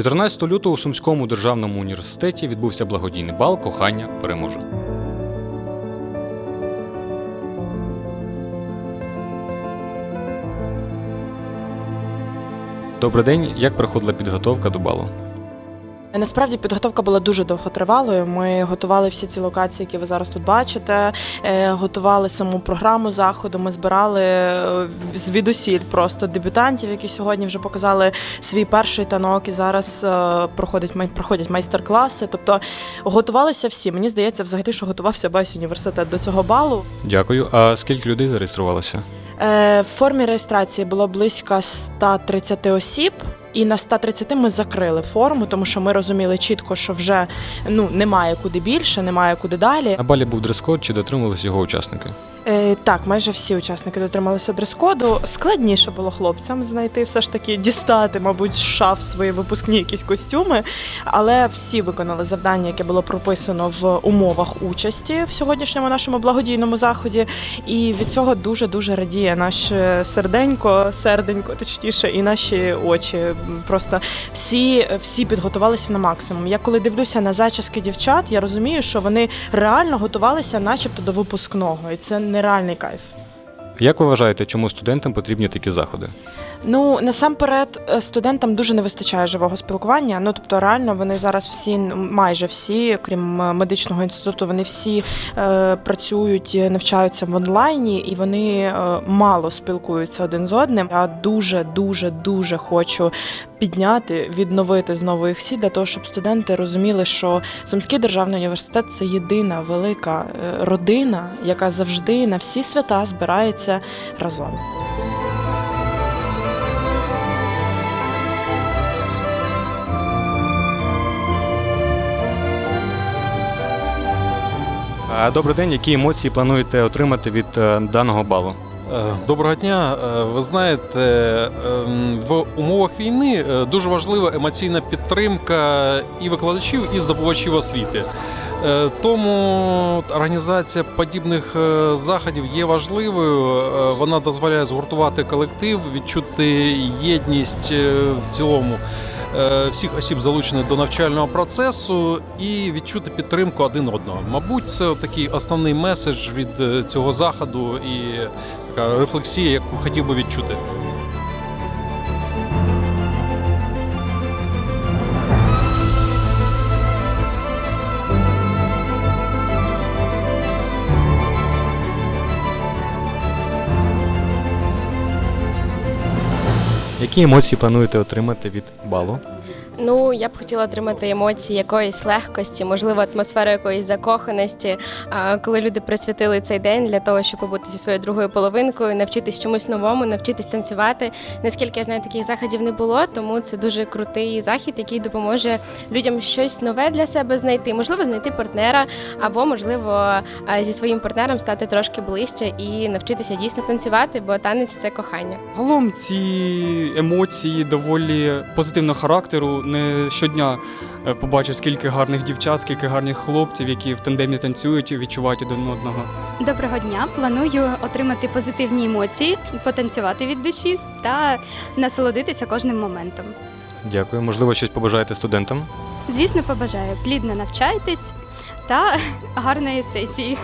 14 лютого у Сумському державному університеті відбувся благодійний бал Кохання переможе. Добрий день. Як проходила підготовка до балу? Насправді підготовка була дуже довготривалою. Ми готували всі ці локації, які ви зараз тут бачите. е, Готували саму програму заходу. Ми збирали е, звідусіль просто дебютантів, які сьогодні вже показали свій перший танок і зараз е, проходять проходять майстер-класи. Тобто готувалися всі. Мені здається, взагалі, що готувався весь університет до цього балу. Дякую. А скільки людей зареєструвалося? В формі реєстрації було близько 130 осіб. І на 130 ми закрили форму, тому що ми розуміли чітко, що вже ну немає куди більше, немає куди далі. На балі був дрес-код чи дотримувалися його учасники? Е, так, майже всі учасники дотрималися дрес-коду. Складніше було хлопцям знайти, все ж таки дістати, мабуть, шаф свої випускні якісь костюми. Але всі виконали завдання, яке було прописано в умовах участі в сьогоднішньому нашому благодійному заході. І від цього дуже дуже радіє наше серденько, серденько, точніше, і наші очі. Просто всі, всі підготувалися на максимум. Я коли дивлюся на зачіски дівчат, я розумію, що вони реально готувалися, начебто, до випускного, і це нереальний кайф. Як ви вважаєте, чому студентам потрібні такі заходи? Ну насамперед, е, студентам дуже не вистачає живого спілкування. Ну тобто, реально вони зараз всі, майже всі, крім е, медичного інституту, вони всі е, працюють, е, навчаються в онлайні, і вони е, мало спілкуються один з одним. Я дуже, дуже, дуже хочу підняти, відновити знову їх всі для того, щоб студенти розуміли, що Сумський державний університет це єдина велика родина, яка завжди на всі свята збирається разом. Добрий день. Які емоції плануєте отримати від е, даного балу? Е, Доброго дня. Е, Ви знаєте, ем, в умовах війни дуже важлива емоційна підтримка і викладачів, і здобувачів освіти. Тому організація подібних заходів є важливою. Вона дозволяє згуртувати колектив, відчути єдність в цілому всіх осіб, залучених до навчального процесу, і відчути підтримку один одного. Мабуть, це такий основний меседж від е, цього заходу і така рефлексія, яку хотів би відчути. Які емоції плануєте отримати від балу? Ну, я б хотіла отримати емоції якоїсь легкості, можливо, атмосферу якоїсь закоханості, коли люди присвятили цей день для того, щоб побути зі своєю другою половинкою, навчитись чомусь новому, навчитись танцювати. Наскільки я знаю, таких заходів не було, тому це дуже крутий захід, який допоможе людям щось нове для себе знайти, можливо, знайти партнера, або можливо зі своїм партнером стати трошки ближче і навчитися дійсно танцювати, бо танець це кохання. Загалом ці емоції доволі позитивного характеру. Не щодня е, побачу, скільки гарних дівчат, скільки гарних хлопців, які в тандемі танцюють і відчувають один одного. Доброго дня! Планую отримати позитивні емоції, потанцювати від душі та насолодитися кожним моментом. Дякую. Можливо, щось побажаєте студентам? Звісно, побажаю плідно навчайтесь та гарної сесії.